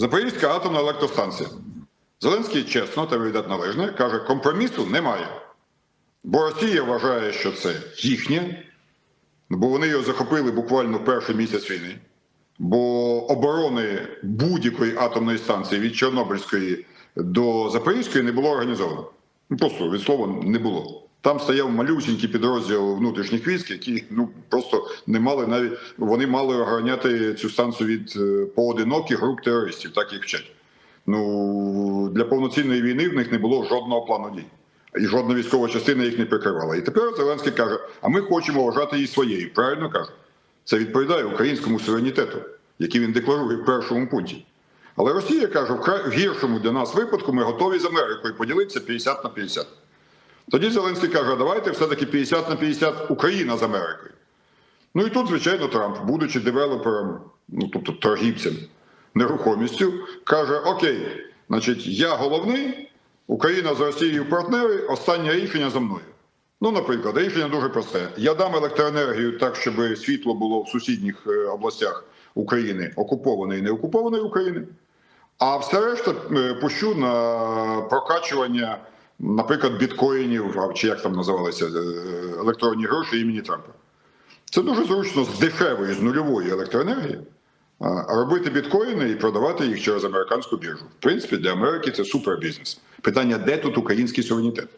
Запорізька атомна електростанція. Зеленський чесно та віддати належне каже, компромісу немає. Бо Росія вважає, що це їхнє, бо вони його захопили буквально перший місяць війни. Бо оборони будь-якої атомної станції від Чорнобильської до Запорізької не було організовано. Ну, Просто від слова не було. Там стояв малюсінький підрозділ внутрішніх військ, які ну просто не мали навіть вони мали охороняти цю станцію від е, поодиноких груп терористів, так їх вчать. Ну для повноцінної війни в них не було жодного плану дій. І жодна військова частина їх не прикривала. І тепер Зеленський каже: а ми хочемо вважати її своєю. Правильно каже. Це відповідає українському суверенітету, який він декларує в першому пункті. Але Росія каже, в гіршому для нас випадку ми готові з Америкою поділитися 50 на 50. Тоді Зеленський каже, давайте все-таки 50 на 50 Україна з Америкою. Ну і тут, звичайно, Трамп, будучи девелопером, ну тобто торгівцем нерухомістю, каже: Окей, значить, я головний, Україна з Росією партнери, останнє рішення за мною. Ну, наприклад, рішення дуже просте: я дам електроенергію так, щоб світло було в сусідніх е, областях України, окупованої і не окупованої України. А все решта е, пущу на прокачування, наприклад, біткоїнів, чи як там називалися е, електронні гроші імені Трампа. Це дуже зручно з дешевої, з нульової електроенергії робити біткоїни і продавати їх через американську біржу. В принципі, для Америки це супербізнес. Питання, де тут український суверенітет?